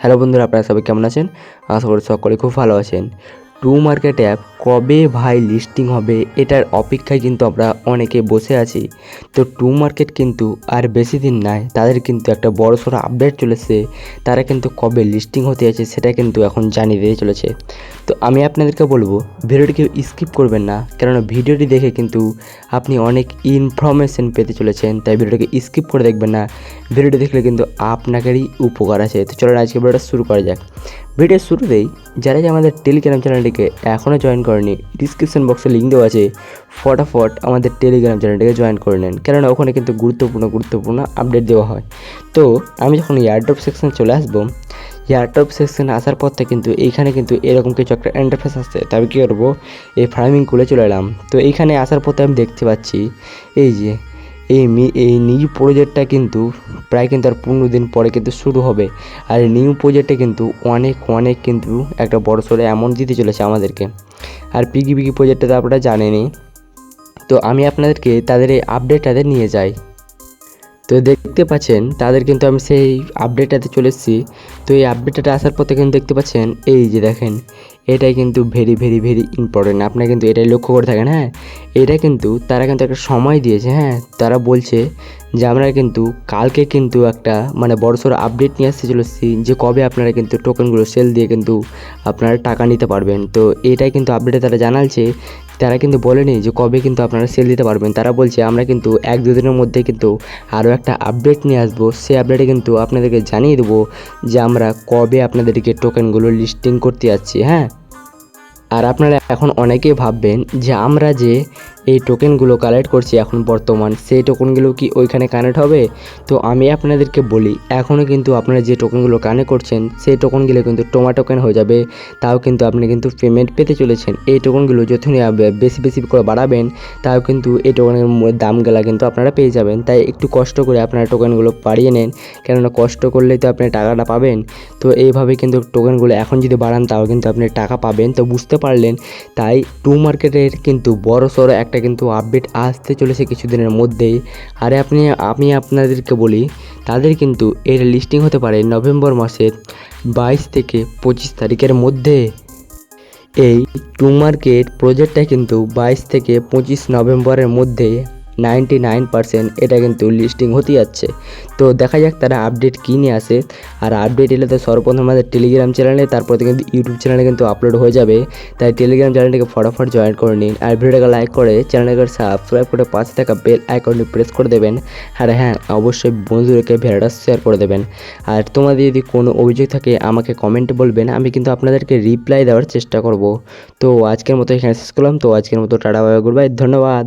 Hello বন্ধুরা, আপনারা সবাই কেমন আছেন? আশা করি সকলে খুব ভালো আছেন। টু মার্কেট অ্যাপ কবে ভাই লিস্টিং হবে এটার অপেক্ষায় কিন্তু আমরা অনেকে বসে আছি। তো টু মার্কেট কিন্তু আর বেশি দিন নাই তাদের কিন্তু একটা বড় সড়ো আপডেট চলেছে। তারা কিন্তু কবে লিস্টিং হতে আছে সেটা কিন্তু এখন জানিয়ে দিয়ে চলেছে। তো আমি আপনাদেরকে বলব, ভিডিওটিকে স্কিপ করবেন না, কেননা ভিডিওটি দেখে কিন্তু আপনি অনেক ইনফরমেশন পেতে চলেছেন, তাই ভিডিওটিকে স্কিপ করে দেখবেন না। ভিডিওটি দেখলে কিন্তু আপনাকেরই উপকার আছে তো চলুন আজকে ভিডিওটা শুরু করা যাক। ভিডিওর শুরুতেই যারা যে আমাদের টেলিগ্রাম চ্যানেলটিকে এখনও জয়েন করেনি ডিসক্রিপশন বক্সে লিঙ্ক দেওয়া আছে। ফটাফট আমাদের টেলিগ্রাম চ্যানেলটাকে জয়েন করে নেন। কেননা ওখানে কিন্তু গুরুত্বপূর্ণ গুরুত্বপূর্ণ আপডেট দেওয়া হয়। তো আমি যখন এয়ারড্রপ সেকশনে চলে আসব এয়ারড্রপ সেকশনে আসার পর থেকে কিন্তু এইখানে কিন্তু এরকম কিছু একটা ইন্টারফেস আসছে। তবে কী করব? এই ফার্মিং খুলে চলে এলাম। তো এইখানে আসার পথে আমি দেখতে পাচ্ছি, এই যে, এই এই নিউ প্রজেক্টটা কিন্তু প্রায় কিন্তু আর পনেরো দিন পরে কিন্তু শুরু হবে। আর নিউ প্রজেক্টে কিন্তু অনেক অনেক কিন্তু একটা বড় সড়ো অ্যামাউন্ট দিতে চলেছে আমাদেরকে। আর পিগি পিগি প্রজেক্টটা তো আপনারা জানেনই। তো আমি আপনাদেরকে তাদের এই আপডেটটাতে নিয়ে যাই। তো দেখতে পাচ্ছেন, তাদের কিন্তু আমি সেই আপডেটটাতে চলে এসেছি। তো এই আপডেটটা আসার পথে কিন্তু দেখতে পাচ্ছেন, এই যে দেখেন এটাই কিন্তু ভেরি ভেরি ভেরি ইম্পর্টেন্ট আপনারা কিন্তু এটাই লক্ষ্য করে থাকেন হ্যাঁ? এটা কিন্তু তারা কিন্তু একটা সময় দিয়েছে হ্যাঁ? তারা বলছে যে আমরা কিন্তু কালকে কিন্তু একটা মানে বড়সড় আপডেট নিয়ে আসতে চলেছি যে কবে আপনারা কিন্তু টোকেনগুলো সেল দিয়ে কিন্তু আপনারা টাকা নিতে পারবেন। তো এটাই কিন্তু আপডেটে তারা জানালছে তারা কিন্তু বলেনি যে কবে কিন্তু আপনারা সেল দিতে পারবেন। তারা বলছে আমরা কিন্তু এক দুদিনের মধ্যে কিন্তু আরও একটা আপডেট নিয়ে আসব। সেই আপডেটে কিন্তু আপনাদেরকে জানিয়ে দেবো যে আমরা কবে আপনাদেরকে টোকেনগুলো লিস্টিং করতে যাচ্ছি হ্যাঁ? আর আপনারা এখন অনেকেই ভাববেন যে আমরা যে এই টোকেনগুলো কালেক্ট করছি এখন বর্তমান, সেই টোকেনগুলো কি ওইখানে কানেক্ট হবে? তো আমি আপনাদেরকে বলি এখনও কিন্তু আপনারা যে টোকেনগুলো কানেক্ট করছেন, সেই টোকেনগুলো কিন্তু টোমা টোকেন হয়ে যাবে। তাও কিন্তু আপনি কিন্তু পেমেন্ট পেতে চলেছেন। এই টোকেনগুলো যখনই বেশি বেশি করে বাড়াবেন, তাও কিন্তু এই টোকেনের দামগুলা কিন্তু আপনারা পেয়ে যাবেন। তাই একটু কষ্ট করে আপনারা টোকেনগুলো বাড়িয়ে নেন। কেননা কষ্ট করলেই তো আপনি টাকাটা পাবেন। তো এইভাবে কিন্তু টোকেনগুলো এখন যদি বাড়ান, তাও কিন্তু আপনি টাকা পাবেন। তো বুঝতে পারলেন। তাই টু মার্কেটের কিন্তু বড় সড়ো একটা কিন্তু আপডেট আসতে চলেছে কিছুদিনের মধ্যেই। আরে আপনি, আমি আপনাদেরকে বলি, তাদের কিন্তু এর লিস্টিং হতে পারে নভেম্বর মাসের বাইশ থেকে পঁচিশ তারিখের মধ্যে। এই টু মার্কেট প্রজেক্টটা কিন্তু বাইশ থেকে পঁচিশ নভেম্বরের মধ্যে নাইনটি নাইন পার্সেন্ট এটা কিন্তু লিস্টিং হতে যাচ্ছে। তো দেখা যাক তারা আপডেট কী নিয়ে আসে। আর আপডেট এলে তো সর্বপ্রথম আমাদের টেলিগ্রাম চ্যানেলে তারপর কিন্তু ইউটিউব চ্যানেলে কিন্তু আপলোড হয়ে যাবে। তাই টেলিগ্রাম চ্যানেলটিকে ফটাফট জয়েন করে নিন। আর ভিডিওটাকে লাইক করে চ্যানেলটাকে সাবস্ক্রাইব করে পাশে থাকা বেল আইকনটি প্রেস করে দেবেন। আর হ্যাঁ অবশ্যই বন্ধুদেরকে ভিডিওটা শেয়ার করে দেবেন। আর তোমাদের যদি কোনো অভিযোগ থাকে, আমাকে কমেন্টে বলবেন। আমি কিন্তু আপনাদেরকে রিপ্লাই দেওয়ার চেষ্টা করব। তো আজকের মতো এখানে শেষ করলাম। তো আজকের মতো টাটা বাই গুড বাই ধন্যবাদ।